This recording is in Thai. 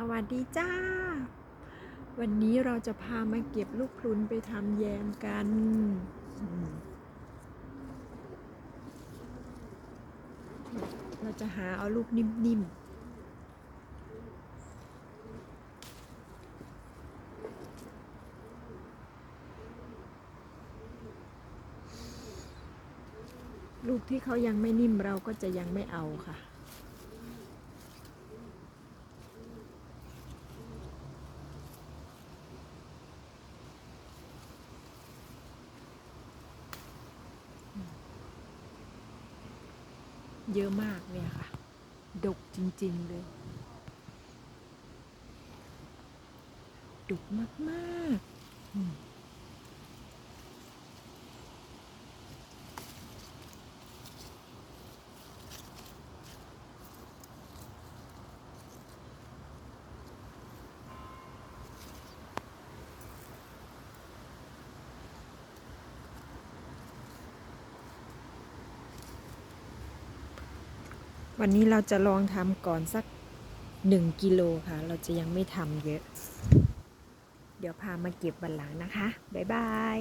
สวัสดีจ้า วันนี้เราจะพามาเก็บลูกพลุนไปทำแยมกัน เราจะหาเอาลูกนิ่มๆ ลูกที่เขายังไม่นิ่มเราก็จะยังไม่เอาค่ะ เยอะมากเนี่ยค่ะ ดกจริง ๆ เลย ดกมากๆ วันนี้เราจะลองทำก่อนสักหนึ่งกิโลค่ะ เราจะยังไม่ทำเยอะ เดี๋ยวพามาเก็บวันหลังนะคะ บ๊ายบาย